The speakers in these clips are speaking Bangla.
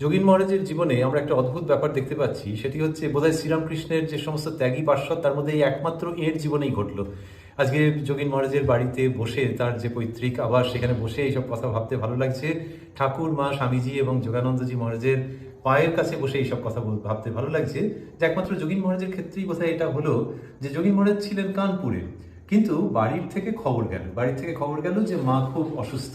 যোগীন মহারাজের জীবনে আমরা একটা অদ্ভুত ব্যাপার দেখতে পাচ্ছি। সেটি হচ্ছে, বোধহয় শ্রীরামকৃষ্ণের যে সমস্ত ত্যাগী পার্শ্বদ, তার মধ্যে এই একমাত্র এর জীবনেই ঘটলো। আজকে যোগীন মহারাজের বাড়িতে বসে তার যে পৈতৃক আবার সেখানে বসে এইসব কথা ভাবতে ভালো লাগছে। ঠাকুর, মা, স্বামীজি এবং যোগানন্দজি মহারাজের পায়ের কাছে বসে এইসব কথা ভাবতে ভালো লাগছে। যে একমাত্র যোগীন মহারাজের ক্ষেত্রেই বোধহয় এটা হলো যে যোগীন মহারাজ ছিলেন কানপুরে। কিন্তু বাড়ির থেকে খবর গেল, বাড়ির থেকে খবর গেল যে মা খুব অসুস্থ।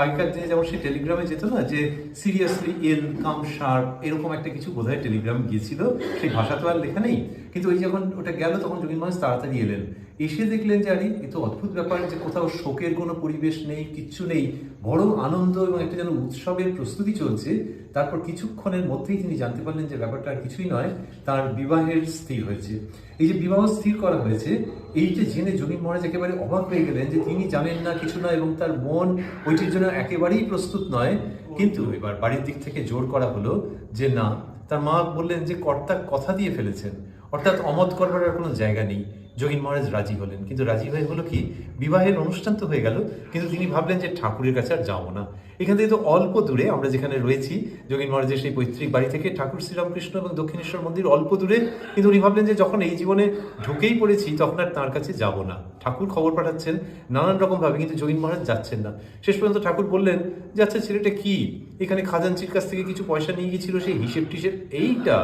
আগেকার দিনে যেমন সে টেলিগ্রামে যেত না, যে সিরিয়াসলি ইল কাম শার্প এরকম একটা কিছু বোধহয় টেলিগ্রাম গিয়েছিল, সেই ভাষা তো আর লেখা নেই। কিন্তু ওই যখন ওটা গেল, তখন যোগীন মহারাজ তাড়াতাড়ি এলেন। এসে দেখলেন যে, আরে, এ অদ্ভুত ব্যাপার যে কোথাও শোকের কোনো পরিবেশ নেই, কিচ্ছু নেই। বড় আনন্দ এবং একটা যেন উৎসবের প্রস্তুতি চলছে। তারপর কিছুক্ষণের মধ্যেই তিনি জানতে পারলেন যে ব্যাপারটা আর কিছুই নয়, তার বিবাহের স্থির হয়েছে। এই যে বিবাহ স্থির করা হয়েছে, এই যে জেনে যোগী মহারাজ একেবারে অবাক হয়ে গেলেন যে তিনি জানেন না কিছু না এবং তার মন ওইটির জন্য একেবারেই প্রস্তুত নয়। কিন্তু এবার বাড়ির দিক থেকে জোর করা হলো যে, না, তার মা বললেন যে কর্তা কথা দিয়ে ফেলেছেন। অর্থাৎ অমত করবার কোনো জায়গা নেই। যোগীন মহারাজ রাজি হলেন। কিন্তু রাজি হয়ে হলো কি? বিবাহের অনুষ্ঠান তো হয়ে গেল, কিন্তু তিনি ভাবলেন যে ঠাকুরের কাছে আর যাব না। এখান থেকে তো অল্প দূরে আমরা যেখানে রয়েছি, যোগীন মহারাজের সেই পৈতৃক বাড়ি থেকে ঠাকুর শ্রীরামকৃষ্ণ এবং দক্ষিণেশ্বর মন্দির অল্প দূরে। কিন্তু উনি ভাবলেন যে যখন এই জীবনে ঢুকেই পড়েছি, তখন আর তার কাছে যাব না। ঠাকুর খবর পাঠাচ্ছেন, নানান রকম ভাবে, কিন্তু যোগীন মহারাজ যাচ্ছেন না। শেষ পর্যন্ত ঠাকুর বললেন, যে আচ্ছা ছেলেটা কি? এখানে খাজানচির কাছ থেকে কিছু পয়সা নিয়ে গিয়েছিল সেই হিসেব টিসেব এইটা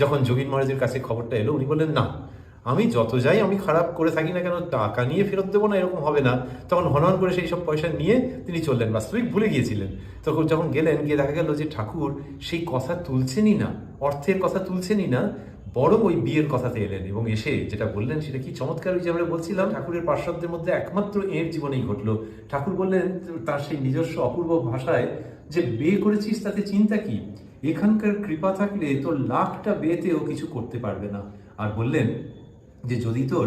যখন যোগীন মহারাজের কাছে খবরটা এলো, উনি বললেন, না আমি যত যাই আমি খারাপ করে থাকি না কেন, টাকা নিয়ে ফেরত দেবো না, এরকম হবে না। তখন হনহন করে সেই সব পয়সা নিয়ে তিনি চললেন। বাস্তবিক ভুলে গিয়েছিলেন। তখন যখন গেলেন, গিয়ে দেখা গেল যে ঠাকুর সেই কথা তুলছেনই না, অর্থের কথা তুলছেনই না বড় ওই বিয়ের কথাতে এলেন এবং এসে যেটা বললেন সেটা কি চমৎকার ওই যে আমরা বলছিলাম, ঠাকুরের পার্শ্বদের মধ্যে একমাত্র এর জীবনেই ঘটলো। ঠাকুর বললেন তার সেই নিজস্ব অপূর্ব ভাষায় যে, বিয়ে করেছিস তাতে চিন্তা কি? এখানকার কৃপা থাকলে তোর লাখটা বিয়েতেও কিছু করতে পারবে না। আর বললেন যে যদি তোর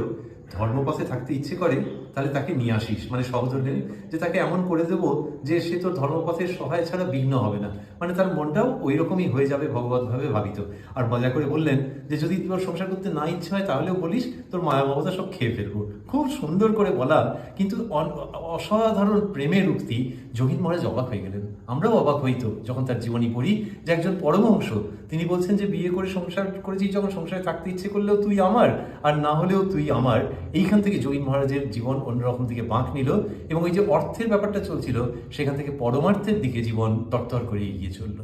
ধর্মপথে থাকতে ইচ্ছে করে তাহলে তাকে নিয়ে আসিস। মানে সহজনে যে তাকে এমন করে দেবো যে সে তোর ধর্মপথের সহায় ছাড়া বিঘ্ন হবে না। মানে তার মনটাও ওই রকমই হয়ে যাবে ভগবতভাবে ভাবিত। আর মজা করে বললেন যে, যদি তোর সংসার করতে না ইচ্ছে হয় তাহলেও বলিস, তোর মায়া মমতা সব খেয়ে ফেলব। খুব সুন্দর করে বলা কিন্তু অসাধারণ প্রেমের উক্তি যোগীন মহারাজ অবাক হয়ে গেলেন। আমরাও অবাক হইতো যখন তার জীবনী পড়ি, যে একজন পরমহংস, তিনি বলছেন যে, বিয়ে করে সংসার করেছিস যখন সংসারে থাকতে ইচ্ছে করলেও তুই আমার, আর না হলেও তুই আমার। এইখান থেকে যোগীন মহারাজের জীবন অন্যরকম দিকে বাঁক নিল এবং ওই যে অর্থের ব্যাপারটা চলছিল, সেখান থেকে পরমার্থের দিকে জীবন তরতর করে এগিয়ে চলল।